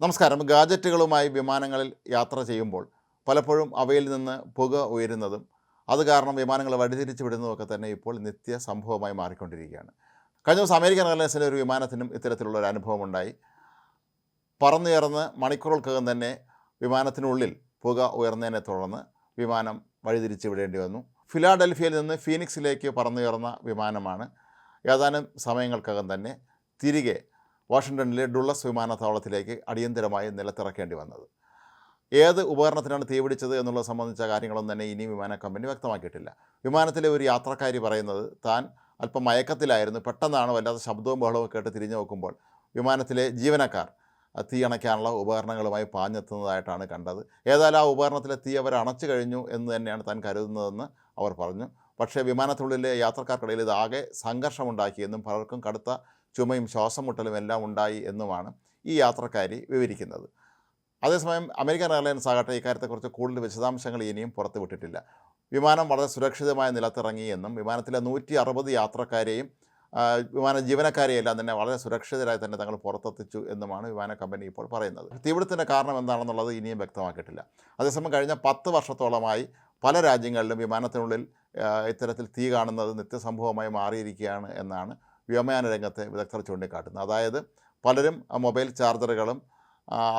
നമസ്കാരം. ഗാജറ്റുകളുമായി വിമാനങ്ങളിൽ യാത്ര ചെയ്യുമ്പോൾ പലപ്പോഴും അവയിൽ നിന്ന് പുക ഉയരുന്നതും അത് കാരണം വിമാനങ്ങൾ വഴിതിരിച്ചു വിടുന്നതൊക്കെ തന്നെ ഇപ്പോൾ നിത്യ സംഭവമായി മാറിക്കൊണ്ടിരിക്കുകയാണ്. കഴിഞ്ഞ ദിവസം അമേരിക്കൻ എയർലൈൻസിന്റെ ഒരു വിമാനത്തിനും ഇത്തരത്തിലുള്ള ഒരു അനുഭവം ഉണ്ടായി. പറന്നുയർന്ന് മണിക്കൂറുകൾക്കകം തന്നെ വിമാനത്തിനുള്ളിൽ പുക ഉയർന്നതിനെ തുടർന്ന് വിമാനം വഴിതിരിച്ച് വിടേണ്ടി വന്നു. ഫിലാഡൽഫിയയിൽ നിന്ന് ഫീനിക്സിലേക്ക് പറന്നുയർന്ന വിമാനമാണ്. ഏതാനും സമയങ്ങൾക്കകം തന്നെ തിരികെ വാഷിങ്ടണിലെ ഡുള്ളസ് വിമാനത്താവളത്തിലേക്ക് അടിയന്തരമായി നിലത്തിറക്കേണ്ടി വന്നത്. ഏത് ഉപകരണത്തിനാണ് തീപിടിച്ചത് എന്നുള്ളത് സംബന്ധിച്ച കാര്യങ്ങളൊന്നും തന്നെ ഇനി വിമാന കമ്പനി വ്യക്തമാക്കിയിട്ടില്ല. വിമാനത്തിലെ ഒരു യാത്രക്കാരി പറയുന്നത് താൻ അല്പം മയക്കത്തിലായിരുന്നു. പെട്ടെന്നാണ് വല്ലാത്ത ശബ്ദവും ബഹളവും കേട്ട് തിരിഞ്ഞു നോക്കുമ്പോൾ വിമാനത്തിലെ ജീവനക്കാർ തീ അണയ്ക്കാനുള്ള ഉപകരണങ്ങളുമായി പാഞ്ഞെത്തുന്നതായിട്ടാണ് കണ്ടത്. ഏതായാലും ആ ഉപകരണത്തിലെ തീ അവർ അണച്ചു കഴിഞ്ഞു എന്ന് തന്നെയാണ് താൻ കരുതുന്നതെന്ന് അവർ പറഞ്ഞു. പക്ഷേ വിമാനത്തിനുള്ളിലെ യാത്രക്കാർക്കിടയിൽ ഇതാകെ സംഘർഷമുണ്ടാക്കിയെന്നും പലർക്കും കടുത്ത ചുമയും ശ്വാസം മുട്ടലും എല്ലാം ഉണ്ടായി എന്നുമാണ് ഈ യാത്രക്കാരി വിവരിക്കുന്നത്. അതേസമയം അമേരിക്കൻ എയർലൈൻസ് ആകട്ടെ ഇക്കാര്യത്തെക്കുറിച്ച് കൂടുതൽ വിശദാംശങ്ങൾ ഇനിയും പുറത്തുവിട്ടിട്ടില്ല വിമാനം വളരെ സുരക്ഷിതമായ നിലത്തിറങ്ങി എന്നും വിമാനത്തിലെ നൂറ്റി അറുപത് യാത്രക്കാരെയും വിമാന ജീവനക്കാരെയെല്ലാം തന്നെ വളരെ സുരക്ഷിതരായി തന്നെ തങ്ങൾ പുറത്തെത്തിച്ചു എന്നുമാണ് വിമാന കമ്പനി ഇപ്പോൾ പറയുന്നത്. തീപിടുത്തിന്റെ കാരണം എന്താണെന്നുള്ളത് ഇനിയും വ്യക്തമാക്കിയിട്ടില്ല. അതേസമയം കഴിഞ്ഞ പത്ത് വർഷത്തോളമായി പല രാജ്യങ്ങളിലും വിമാനത്തിനുള്ളിൽ ഇത്തരത്തിൽ തീ കാണുന്നത് നിത്യസംഭവമായി മാറിയിരിക്കുകയാണ് എന്നാണ് വ്യോമയാന രംഗത്തെ വിദഗ്ധർ ചൂണ്ടിക്കാട്ടുന്നത് അതായത് പലരും മൊബൈൽ ചാർജറുകളും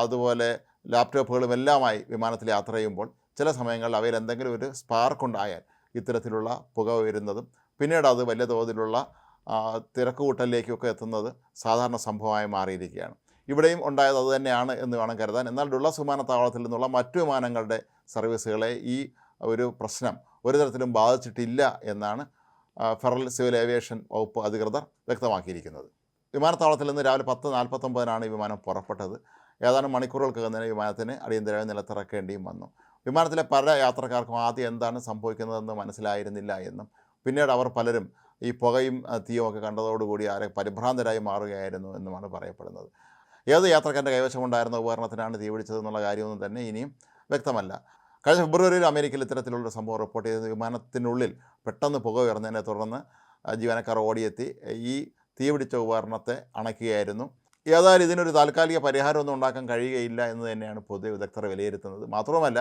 അതുപോലെ ലാപ്ടോപ്പുകളും എല്ലാമായി വിമാനത്തിൽ യാത്ര ചെയ്യുമ്പോൾ ചില സമയങ്ങളിൽ അവയിൽ എന്തെങ്കിലും ഒരു സ്പാർക്ക് ഉണ്ടായാൽ ഇത്തരത്തിലുള്ള പുക ഉയരുന്നതും പിന്നീട് അത് വലിയ തോതിലുള്ള തിരക്ക് തിരക്കുകൂട്ടലിലേക്കൊക്കെ എത്തുന്നത് സാധാരണ സംഭവമായി മാറിയിരിക്കുകയാണ്. ഇവിടെയും ഉണ്ടായത് അതുതന്നെയാണ് എന്ന് വേണം കരുതാൻ. എന്നാൽ ഡുള്ളസ് വിമാനത്താവളത്തിൽ നിന്നുള്ള മറ്റു വിമാനങ്ങളുടെ സർവീസുകളെ ഈ ഒരു പ്രശ്നം ഒരു തരത്തിലും ബാധിച്ചിട്ടില്ല എന്നാണ് ഫെഡറൽ സിവിൽ ഏവിയേഷൻ വകുപ്പ് അധികൃതർ വ്യക്തമാക്കിയിരിക്കുന്നത്. വിമാനത്താവളത്തിൽ നിന്ന് രാവിലെ പത്ത് നാൽപ്പത്തൊമ്പതിനാണ് ഈ വിമാനം പുറപ്പെട്ടത്. ഏതാനും മണിക്കൂറുകൾക്കകം തന്നെ വിമാനത്തിന് അടിയന്തരമായി നിലത്തിറക്കേണ്ടിയും വന്നു. വിമാനത്തിലെ പല യാത്രക്കാർക്കും ആദ്യം എന്താണ് സംഭവിക്കുന്നതെന്ന് മനസ്സിലായിരുന്നില്ല എന്നും പിന്നീട് അവർ പലരും ഈ പുകയും തീയും ഒക്കെ കണ്ടതോടുകൂടി ആരെ പരിഭ്രാന്തരായി മാറുകയായിരുന്നു എന്നുമാണ് പറയപ്പെടുന്നത്. ഏത് യാത്രക്കാരന്റെ കൈവശമുണ്ടായിരുന്ന ഉപകരണത്തിനാണ് തീപിടിച്ചതെന്നുള്ള കാര്യമൊന്നും തന്നെ ഇനിയും വ്യക്തമല്ല. കഴിഞ്ഞ ഫെബ്രുവരിയിൽ അമേരിക്കയിൽ ഇത്തരത്തിലുള്ള സംഭവം റിപ്പോർട്ട് ചെയ്തത് വിമാനത്തിനുള്ളിൽ പെട്ടെന്ന് പുക ഉയർന്നതിനെ തുടർന്ന് ജീവനക്കാർ ഓടിയെത്തി. ഈ തീപിടിച്ച ഉപകരണത്തെ അണയ്ക്കുകയായിരുന്നു. ഏതായാലും ഇതിനൊരു താൽക്കാലിക പരിഹാരമൊന്നും ഉണ്ടാക്കാൻ കഴിയുകയില്ല എന്ന് തന്നെയാണ് പൊതു വിദഗ്ധർ വിലയിരുത്തുന്നത്. മാത്രവുമല്ല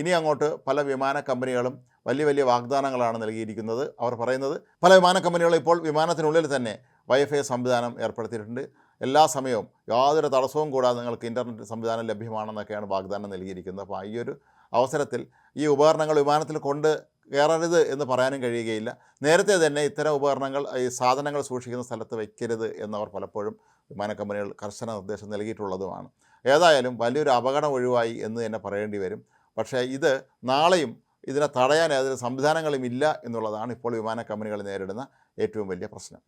ഇനി അങ്ങോട്ട് പല വിമാന കമ്പനികളും വലിയ വലിയ വാഗ്ദാനങ്ങളാണ് നൽകിയിരിക്കുന്നത്. അവർ പറയുന്നത് പല വിമാന കമ്പനികളും ഇപ്പോൾ വിമാനത്തിനുള്ളിൽ തന്നെ വൈഫൈ സംവിധാനം ഏർപ്പെടുത്തിയിട്ടുണ്ട്. എല്ലാ സമയവും യാതൊരു തടസ്സവും കൂടാതെ നിങ്ങൾക്ക് ഇന്റർനെറ്റ് സംവിധാനം ലഭ്യമാണെന്നൊക്കെയാണ് വാഗ്ദാനം നൽകിയിരിക്കുന്നത്. അപ്പോൾ ഈ ഒരു അവസരത്തിൽ ഈ ഉപകരണങ്ങൾ വിമാനത്തിൽ കൊണ്ട് കയറരുത് എന്ന് പറയാനും കഴിയുകയില്ല. നേരത്തെ തന്നെ ഇത്തരം ഉപകരണങ്ങൾ ഈ സാധനങ്ങൾ സൂക്ഷിക്കുന്ന സ്ഥലത്ത് വയ്ക്കരുത് എന്നവർ പലപ്പോഴും വിമാന കമ്പനികൾ കർശന നിർദ്ദേശം നൽകിയിട്ടുള്ളതുമാണ്. ഏതായാലും വലിയൊരു അപകടം ഒഴിവായി എന്ന് തന്നെ പറയേണ്ടി വരും. പക്ഷേ ഇത് നാളെയും ഇതിനെ തടയാൻ യാതൊരു സംവിധാനങ്ങളും ഇല്ല എന്നുള്ളതാണ് ഇപ്പോൾ വിമാന കമ്പനികൾ നേരിടുന്ന ഏറ്റവും വലിയ പ്രശ്നം.